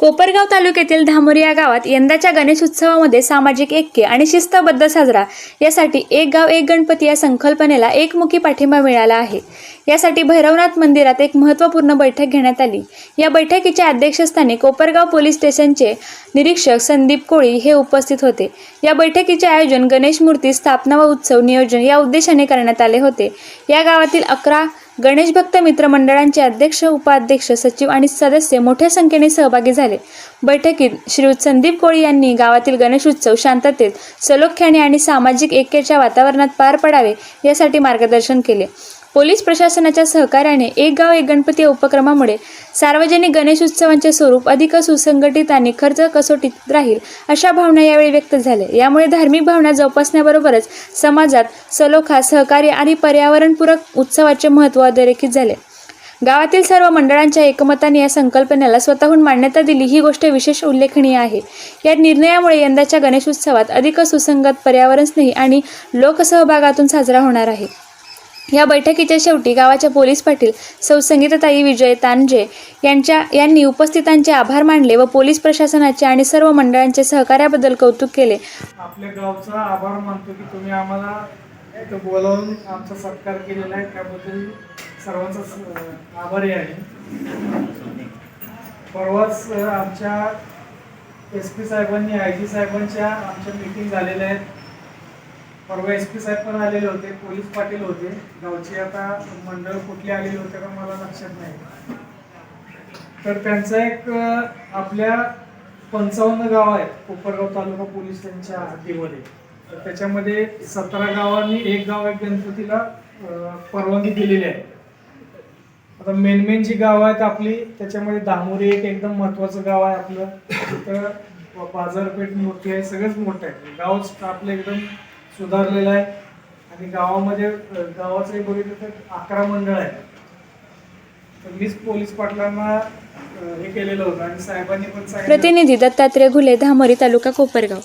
कोपरगाव तालुक्यातील धामोरी या गावात यंदाच्या गणेश उत्सवामध्ये सामाजिक ऐक्य आणि शिस्तबद्ध साजरा. यासाठी एक गाव एक गणपती या संकल्पनेला एकमुखी पाठिंबा मिळाला आहे. यासाठी भैरवनाथ मंदिरात एक महत्त्वपूर्ण बैठक घेण्यात आली. या बैठकीच्या अध्यक्षस्थानी कोपरगाव पोलीस स्टेशनचे निरीक्षक संदीप कोळी हे उपस्थित होते. या बैठकीचे आयोजन गणेश मूर्ती स्थापना व उत्सव नियोजन या उद्देशाने करण्यात आले होते. या गावातील अकरा गणेश भक्त मित्रमंडळांचे अध्यक्ष उपाध्यक्ष सचिव आणि सदस्य मोठ्या संख्येने सहभागी झाले. बैठकीत श्री संदीप कोळी यांनी गावातील गणेश उत्सव शांततेत सलोख्याने आणि सामाजिक ऐक्याच्या वातावरणात पार पडावे यासाठी मार्गदर्शन केले. पोलीस प्रशासनाच्या सहकार्याने एक गाव एक गणपती या उपक्रमामुळे सार्वजनिक गणेश उत्सवांचे स्वरूप अधिक सुसंघटित आणि खर्च कसोटीत राहील अशा भावना यावेळी व्यक्त झाल्या. यामुळे धार्मिक भावना जोपासण्याबरोबरच समाजात सलोखा सहकार्य आणि पर्यावरणपूरक उत्सवाचे महत्त्व अधोरेखित झाले. गावातील सर्व मंडळांच्या एकमताने या संकल्पनेला स्वतःहून मान्यता दिली ही गोष्ट विशेष उल्लेखनीय आहे. या निर्णयामुळे यंदाच्या गणेशोत्सवात अधिक सुसंगत पर्यावरणस्नेही आणि लोकसहभागातून साजरा होणार आहे. या बैठकीच्या शेवटी गावाच्या पोलीस पाटील सौ संगीताताई विजय तांजे यांच्या यांनी उपस्थितांचे आभार मानले व पोलीस प्रशासनाचे आणि सर्व मंडळांचे सहकार्याबद्दल कौतुक केले. आपल्या गावचा आभार मानतो की तुम्ही आम्हाला बोलावून आमचा सत्कार केलेला आहे. त्याबद्दल सर्वांचा आभारी आहे. परवाच आमच्या एस पी साहेबांनी आय जी साहेबांच्या आमच्या मीटिंग झालेल्या आहेत. परवा एस पी साहेब पण आलेले होते पोलीस पाटील होते. गावचे आता मंडळ कुठले आलेले होते का मला लक्षात नाही. तर त्यांचा एक आपल्या पंचावन्न गाव आहेत. कोपरगाव तालुका पोलीस त्यांच्या हद्दीमध्ये तर त्याच्यामध्ये सतरा गावांनी एक गाव एक गणपतीला परवानगी दिलेली आहे. आता मेन मेन जी गाव आहेत आपली त्याच्यामध्ये दामोरी एक एकदम महत्वाचं गाव आहे आपलं. तिथं बाजारपेठ मोठी आहे सगळंच मोठं आहे. गावच आपलं एकदम सुधारलेला आहे. आणि गावामध्ये अ, गावाचं बघितलं तर अकरा मंडळ आहे तर मीच पोलीस पाटलांना हे केलेलं होतं आणि साहेबांनी पण प्रतिनिधी दत्तात्रय घुले धामरी तालुका कोपरगाव.